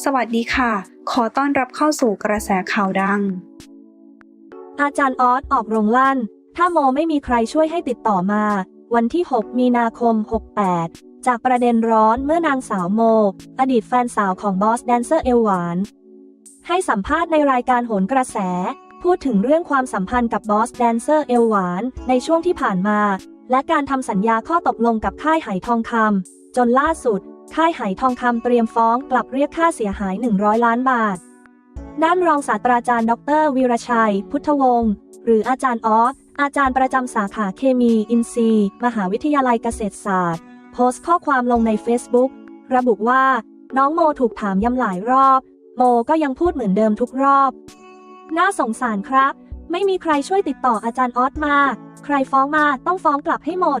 สวัสดีค่ะ ขอต้อนรับเข้าสู่กระแสข่าวดัง อาจารย์ออสออกโรงลั่น ถ้าโมไม่มีใครช่วยให้ติดต่อมา วันที่ 6 มีนาคม 68 จากประเด็นร้อนเมื่อนางสาวโม อดีตแฟนสาวของบอสแดนเซอร์เอลหวาน ให้สัมภาษณ์ในรายการโหนกระแส พูดถึงเรื่องความสัมพันธ์กับบอสแดนเซอร์เอลหวานในช่วงที่ผ่านมา และการทำสัญญาข้อตกลงกับค่ายไหทองคำจนล่าสุด ค่ายไหทองคำเตรียมฟ้องกลับเรียกค่าเสียหาย 100 ล้านบาท ด้านรองศาสตราจารย์ ดรวีรชัย พุทธวงศ์หรืออาจารย์ออสอาจารย์ประจำสาขาเคมีอินทรีย์มหาวิทยาลัยเกษตรศาสตร์ โพสต์ข้อความลงใน Facebook ระบุว่า น้องโมถูกถามย้ำหลายรอบ โมก็ยังพูดเหมือนเดิมทุกรอบ น่าสงสารครับ ไม่มีใครช่วยติดต่ออาจารย์ออสมา ใครฟ้องมาต้องฟ้องกลับให้หมด